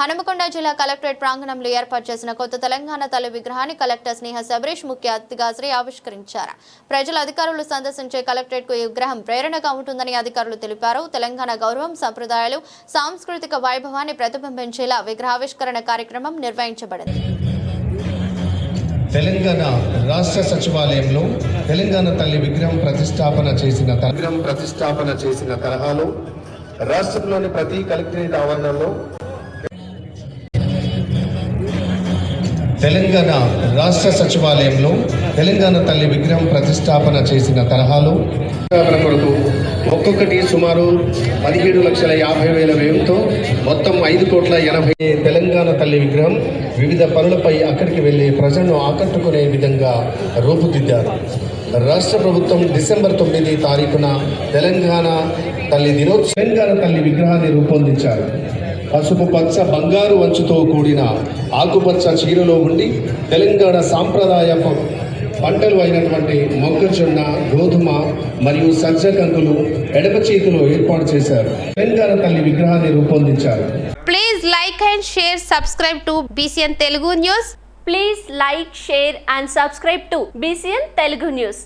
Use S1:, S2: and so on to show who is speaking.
S1: హనుమకొండ జిల్లా కలెక్టరేట్ ప్రాంగణంలో ఏర్పాటు చేసిన కొత్త తెలంగాణ తల్లి విగ్రహాన్ని కలెక్టర్ స్నేహ శబరీష్ ముఖ్య అతిథిగా శ్రీ ఆవిష్కరించారు. ప్రజల అధికారులు సందర్శించే కలెక్టరేట్కు ఈ విగ్రహం ప్రేరణగా ఉంటుందని అధికారులు తెలిపారు. తెలంగాణ గౌరవం సంప్రదాయాలు సాంస్కృతిక వైభవాన్ని ప్రతిబింబించేలా విగ్రహావిష్కరణ కార్యక్రమం నిర్వహించబడింది.
S2: తెలంగాణ రాష్ట్ర సచివాలయంలో తెలంగాణ తల్లి విగ్రహం ప్రతిష్టాపన చేసిన విగ్రహం ప్రతిష్టాపన చేసిన తరహాలో రాష్ట్రంలోని ప్రతి కలెక్టరేట్ ఆవరణలో తెలంగాణ రాష్ట్ర సచివాలయంలో తెలంగాణ తల్లి విగ్రహం ప్రతిష్టాపన చేసిన తరహాలో కొరకు ఒక్కొక్కటి సుమారు పదిహేడు లక్షల యాభై వేల వ్యయంతో మొత్తం ఐదు కోట్ల ఎనభై తెలంగాణ తల్లి విగ్రహం వివిధ పనులపై అక్కడికి వెళ్ళి ప్రజలను ఆకట్టుకునే విధంగా రూపుదిద్దారు. రాష్ట్ర ప్రభుత్వం డిసెంబర్ తొమ్మిది తారీఖున తెలంగాణ తల్లి దినోత్సవ తెలంగాణ తల్లి విగ్రహాన్ని రూపొందించారు. పసుపు పచ్చ బంగారు అంచుతో కూడిన ఆకుపచ్చ చీరలో ఉండి తెలంగాణ సాంప్రదాయ పంటలు అయినటువంటి మొక్కజొన్న గోధుమ మరియు సజ్జ కంకులు ఎడమ చేతిలో ఏర్పాటు చేశారు. తెలంగాణ తల్లి విగ్రహాన్ని రూపొందించారు.
S3: Please like and share subscribe to BCN Telugu news
S4: please like share and subscribe to BCN Telugu news